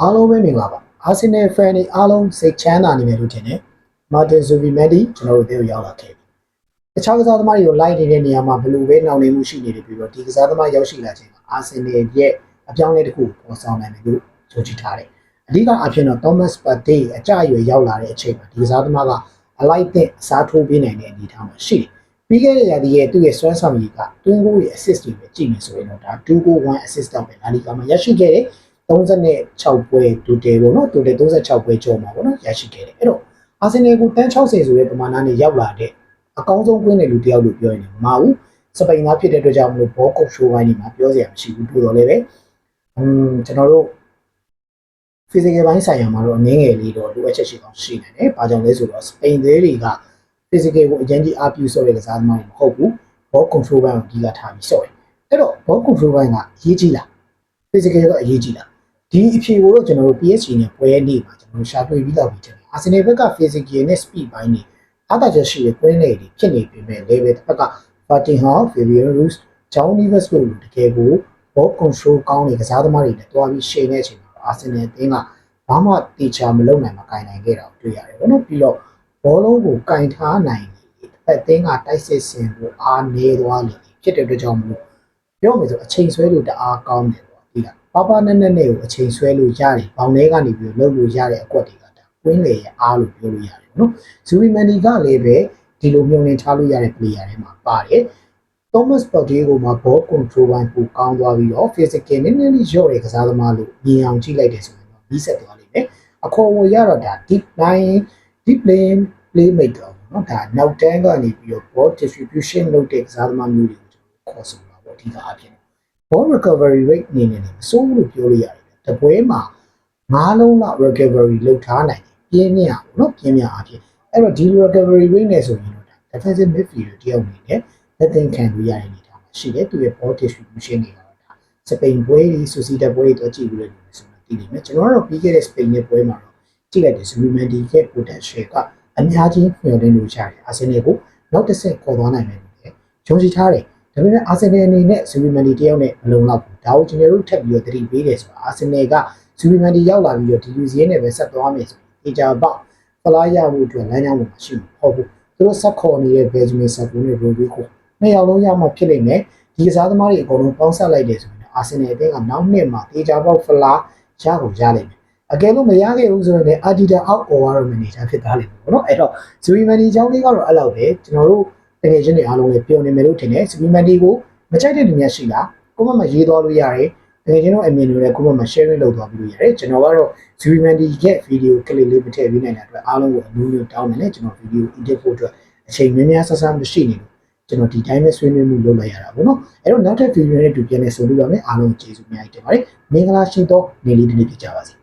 အားလုံးပဲမင်္ဂလာပါအာဆင်နယ်ဖန်တွေအားလုံးစိတ်ချမ်းသာနေမယ်လို့ထင်တယ်မာတင်ဇူဗီမက်ဒီကျွန်တော်တို့တွေကိုရောက်လာခဲ့ပြီတခြားကစားသမားတွေကိုလိုက်နေတဲ့နေရာမှာဘယ်လိုပဲနှောင့်နှေးမှုရှိနေတယ်ပြီးတော့ဒီကစားသမားရောက်ရှိလာခြင်းမှာအာဆင်နယ်ရဲ့အပြောင်းအလဲတစ်ခုပေါ်ဆောင်နိုင်တယ်လို့ယုံကြည်ထားတယ်အဓိကအဖြစ်တော့ Thomas Partey အကြအရွယ်ရောက်လာတဲ့အချိန်မှာဒီကစားသမားကအလိုက်တဲ့အစားထိုးပေးနိုင်တဲ့အနေအထားမှာရှိတယ်ပြီးခဲ့တဲ့ရာသီရဲ့သူ့ရဲ့စွမ်းဆောင်ရည်ကတွင်းကိုရဲ့ assist တွေပဲကြည့်နေဆိုရင်တော့ဒါ2 goal 1 assist တော့ပဲလာလီဂါမှာရရှိခဲ့တယ် 36ပွဲဒူတယ်ပေါ့နော်ဒူတယ်36ပွဲကျော်မှာပေါ့နော်ရရှိခဲ့တယ်အဲ့တော့အာဆင်နယ်ကိုတန်း60ဆိုတဲ့ပမာဏနဲ့ရောက်လာတဲ့အကောင်းဆုံးကွင်းတဲ့လူတစ်ယောက်လို့ပြောရင်လည်းမမှားဘူးစပိန်သားဖြစ်တဲ့အတွက်ကြောင့်မလို့ဘောကုတ်ရှိုးပိုင်းဒီမှာပြောစရာမရှိဘူးတိုးတော်လည်းပဲอืมကျွန်တော်တို့ physical ဘိုင်းဆိုင်ရာမှာတော့အနည်းငယ်လေးတော့လိုအပ်ချက်ရှိအောင်ရှိနေတယ်။ဘာကြောင့်လဲဆိုတော့စပိန်သေးတွေက physical ကိုအရင်ကြီးအားပြုဆိုတဲ့ကစားသမားတွေမဟုတ်ဘူး။ ball control ဘိုင်းကိုအဓိကထားပြီးဆော့တယ်။အဲ့တော့ ball control ဘိုင်းကအရေးကြီးလား physical ကအရေးကြီးလား ဒီအဖြေကိုတော့ကျွန်တော်တို့ PSG နဲ့ပွဲနေမှာကျွန်တော်တို့ရှာဖွေပြီးတော့ပြီးတယ်။ Arsenal ဘက်က physical နဲ့ speed ဘိုင်းတွေအားသာချက်ရှိတဲ့ကွင်းတွေဖြစ်နေပြီမဲ့ level တစ်ဖက်က Fatinha, Fabian Ruiz, John Neves တို့လိုတကယ်ကို ball control ကောင်းတဲ့ကစားသမားတွေနဲ့တွားပြီးရှင်းနေတဲ့အချိန်မှာ Arsenal အသင်းကဘာမှတေချာမလုပ်နိုင်မကင်နိုင်ခဲ့တာကိုတွေ့ရတယ်ဘောနော်ပြီးတော့ဘောလုံးကိုကင်ထားနိုင်တယ်တစ်ဖက်အသင်းကတိုက်စစ်ဆင်ဖို့အားနေသွားတယ်ဖြစ်တဲ့အတွက်ကြောင့်မလို့ပြောမယ်ဆိုအချိန်ဆွဲလို့တအားကောင်းတယ်ပေါ့ဒီက ပပနဲ့နဲ့နဲ့ကိုအချိန်ဆွဲလို့ရတယ်ဘောင်ထဲကနေပြီးတော့လုပ်လို့ရတဲ့အကွက်တွေကဒါကွင်းလေရဲ့အားလို့ပြောလို့ရတယ်ပေါ့နော်ဇူရီမန်ဒီကလည်းပဲဒီလိုမျိုးနဲ့ထားလို့ရတဲ့ player တွေမှာပါတယ် Thomas Partey ကိုမှ ball control ဘိုင်းပိုကောင်းသွားပြီးတော့ physical နည်းနည်းလေးလျော့တဲ့ကစားသမားလို့မြင်အောင်ကြည့်လိုက်တယ်ဆိုရင်တော့ပြီးဆက်သွားလိမ့်မယ်အခေါ်ဝေရတော့ဒါ deep line deep lane playmaker ပေါ့နော်ဒါနောက်တန်းကနေပြီးတော့ ball distribution လုပ်တဲ့ကစားသမားမျိုးတွေကိုကျွန်တော်ခေါ်ဆိုတာပေါ့အဓိကအဖြစ် ball recovery rate အနေနဲ့လည်းမစိုးဘူးလို့ပြောလို့ရတယ်တပွဲမှာ၅လုံးလောက် recovery လုပ်ထားနိုင်တယ်ပြင်းမြပေါ့နော်ပြင်းမြအဖြစ်အဲ့တော့ဒီ recovery rate နဲ့ဆိုရင်တော့ defensive midfielder တယောက်အနေနဲ့လက်သင်ခံလို့ရတဲ့အနေအထားမှာရှိတယ်သူရဲ့ ball distribution တွေကတော့ဒါစပိန်ပွဲတွေဆိုစီတက်ပွဲတွေတော့ကြည့်ပြီးလို့ဆိုတော့တည်နေမယ်ကျွန်တော်တို့ပြီးခဲ့တဲ့စပိန်ရဲ့ပွဲမှာတော့ကြည့်လိုက်တယ်ဆိုရီမန်ဒီရဲ့ potential ကအများကြီးမျှော်လင့်လို့ရတယ်အာဆင်နယ်ကိုနောက်တစ်ဆင့်ခေါ်သွားနိုင်မယ်လို့လည်းယုံကြည်ထားတယ် ဒါပေမဲ့အာဆင်နယ်အနေနဲ့ဇူရီမန်ဒီတယောက်နဲ့မလုံလောက်ဘူးဒါကိုကျွန်တော်တို့ထပ်ပြီးတော့သတိပေးတယ်ဆိုတာအာဆင်နယ်ကဇူရီမန်ဒီရောက်လာပြီးတော့ဒီလူစည်းနဲ့ပဲဆက်သွားမယ်ဆိုရင်အေဂျာပေါက်ဖလားရဖို့အတွက်လမ်းကြောင်းပေါ်မှာရှိမှာဟုတ်ဘူးသူတို့ဆက်ခေါ်နေတဲ့ဘယ်ဂျမင်ဆက်ကူနဲ့ရိုဘီကိုနှစ်ယောက်လုံးရမှဖြစ်လိမ့်မယ်ဒီကစားသမားတွေအကုန်လုံးပေါင်းဆက်လိုက်တယ်ဆိုရင်အာဆင်နယ်အသင်းကနောက်နှစ်မှာအေဂျာပေါက်ဖလားရကိုရလိမ့်မယ်အကယ်လို့မရခဲ့ဘူးဆိုရင်လည်းအာဒီတာအောက်အော်ရတော့မနေတာဖြစ်သွားလိမ့်မယ်ပေါ့နော်အဲ့တော့ဇူရီမန်ဒီချောင်းလေးကတော့အဲ့လောက်ပဲကျွန်တော်တို့ တကယ်ချင်းတွေအားလုံးလည်းပြောနေမယ်လို့ထင်တယ်ဇူရီမန်ဒီကိုမကြိုက်တဲ့လူများရှိလားကိုမမရေးသွားလို့ရတယ်တကယ်ချင်းတော့အမြင်တွေလည်းကိုမမ sharing လုပ်သွားပြီးလို့ရတယ်ကျွန်တော်ကတော့ဇူရီမန်ဒီရဲ့ video clip လေးမထည့်ပေးနိုင်တဲ့အတွက်အားလုံးကိုအနူးနူးတောင်းတယ်လေကျွန်တော် video edit ဖို့အတွက်အချိန်များများဆဆမရှိနေလို့ကျွန်တော်ဒီတိုင်းပဲဆွေးနွေးမှုလုပ်လိုက်ရတာပေါ့နော်အဲ့တော့နောက်ထပ် video နဲ့တူပြန်နေဆုံလို့ရမယ်အားလုံးကျေးဇူးအများကြီးတင်ပါတယ်မင်္ဂလာရှိသောနေ့လေးတစ်နေ့ဖြစ်ကြပါစေ